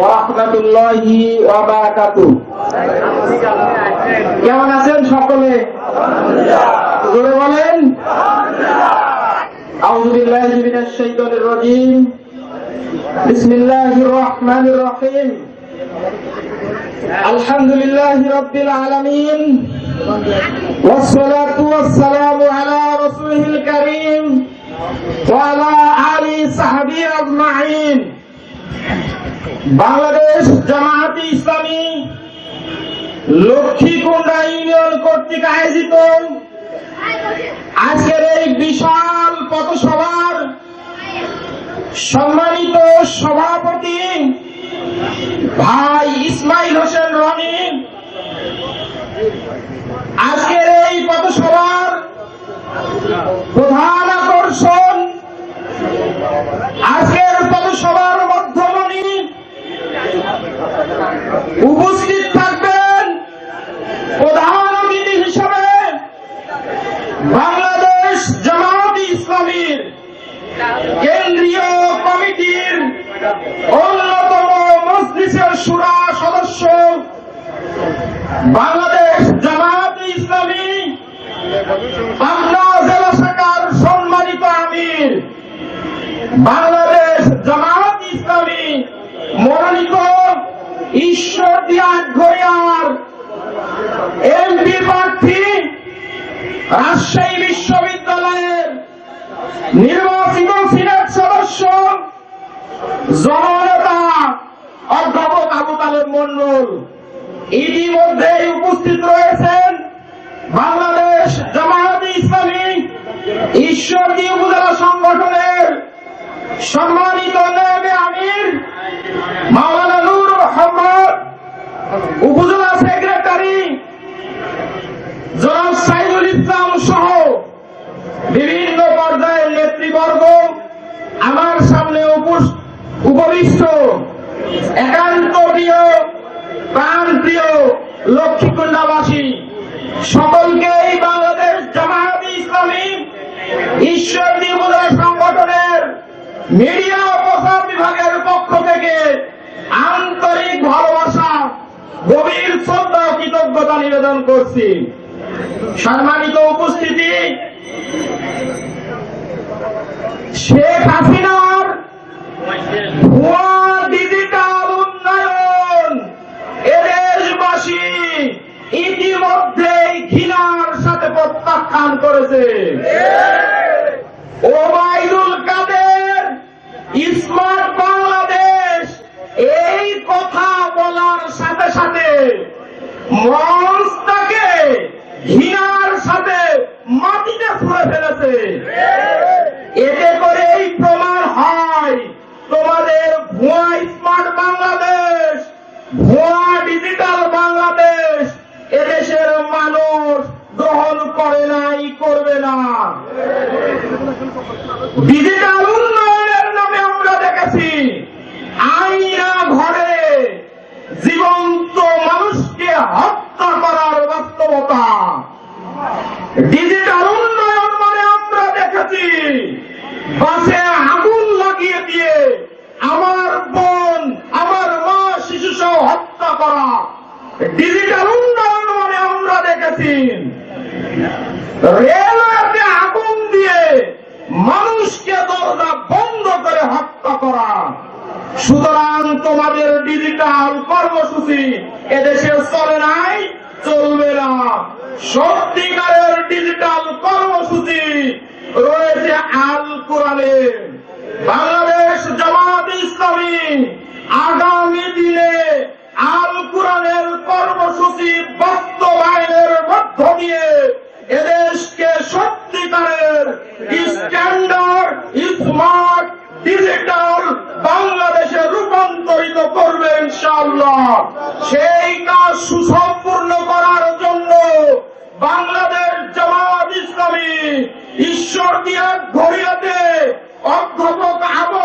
ওরহমতুল্লাহি ওয়াবারাকাতু কেমন আছেন সকলে জোরে বলেন আউযু বিল্লাহি মিনাশ শাইতানির রাজীম বিসমিল্লাহির রহমানির রহিম আলহামদুলিল্লাহি রাব্বিল আলামিন والصلاة والسلام على رسوله الكريم وعلى آله صحبه أجمعين বাংলাদেশ জামায়াতে ইসলামী লক্ষ্মীকুণ্ডা ইউনিয়ন কর্তৃক আয়োজিত আজকের এই বিশাল পথসভার সম্মানিত সভাপতি ভাই ইসমাইল হোসেন রনি আজকের এই পথসভার প্রধান আকর্ষণ আজকের পথসভার মধ্যমণি উপস্থিত থাকবেন প্রধান অতিথি হিসাবে বাংলাদেশ জামাত ইসলামীর কেন্দ্রীয় কমিটির অন্যতম মজলিসের সুরা সদস্য বাংলাদেশ জামাত ইসলামী, পাবনা জেলা শাখার সম্মানিত আমির, বাংলাদেশ জামাত ইসলামী, মনোনীত ঈশ্বর দিয়া ঘরিয়ার এমপি প্রার্থী রাজশাহী বিশ্ববিদ্যালয়ের নির্বাচিত সিনেট সদস্য জননেতা অধ্যাপক আবু তালেব মন্ডল ইতিমধ্যে উপস্থিত রয়েছেন বাংলাদেশ জামায়াতে ইসলামী ঈশ্বরদী উপজেলা সংগঠনের সম্মানিত আমির উপজেলা সেক্রেটারি জনাব সাইদুল ইসলাম সহ বিভিন্ন পর্যায়ের নেতৃবর্গ আমার সামনে উপবিষ্ট একান্ত প্রিয় প্রাণ প্রিয় লক্ষ্মীকুণ্ডাবাসী সকলকে এই বাংলাদেশ জামায়াত ইসলামী ঈশ্বর সংগঠনের মিডিয়া গভীর শ্রদ্ধা কৃতজ্ঞতা নিবেদন করছি। সম্মানিত উপস্থিতি, শেখ হাসিনার ডিজিটাল উন্নয়ন এদেশবাসী ইতিমধ্যেই ঘৃণার সাথে প্রত্যাখ্যান করেছে। ওবায়দুল কাদের স্মার্ট মঞ্চটাকে ঘৃণার সাথে মাটিতে ছুঁড়ে ফেলেছে। এতে করে এই প্রমাণ হয়, তোমাদের ভুয়া স্মার্ট বাংলাদেশ, ভুয়া ডিজিটাল বাংলাদেশ, এদেশের মানুষ গ্রহণ করে নাই, করবে না। ডিজিটাল উন্নয়নের নামে আমরা দেখেছি আইনা ঘরে জীবন্ত মানুষকে হত্যা করার বাস্তবতা ডিজিটাল উন্নয়ন মানে আমরা দেখেছি বাসে আগুন লাগিয়ে দিয়ে আমার বোন আমার মা শিশু সহ হত্যা করা ডিজিটাল উন্নয়ন মানে আমরা দেখেছি। রেলওয়েতে আগুন দিয়ে মানুষকে দরজা বন্ধ করে হত্যা করা। সুতরাং তোমাদের ডিজিটাল কর্মসূচি এদেশে চলে নাই, চলবে না। সত্যিকারের ডিজিটাল কর্মসূচি রয়েছে আল কোরআনে। বাংলাদেশ জামাত ইসলামী আগামী দিনে আল কোরআনের কর্মসূচি বাস্তবায়নের মধ্য দিয়ে এদেশকে সত্যিকারের স্ট্যান্ডার্ড, স্মার্ট, ডিজিটাল বাংলাদেশে রূপান্তরিত করবে ইনশাআল্লাহ। সেই কাজ সুসম্পূর্ণ করার জন্য বাংলাদেশ জামাত ইসলামী ঈশ্বর দিয়া ঘড়িয়াতে অধ্যাপক আবু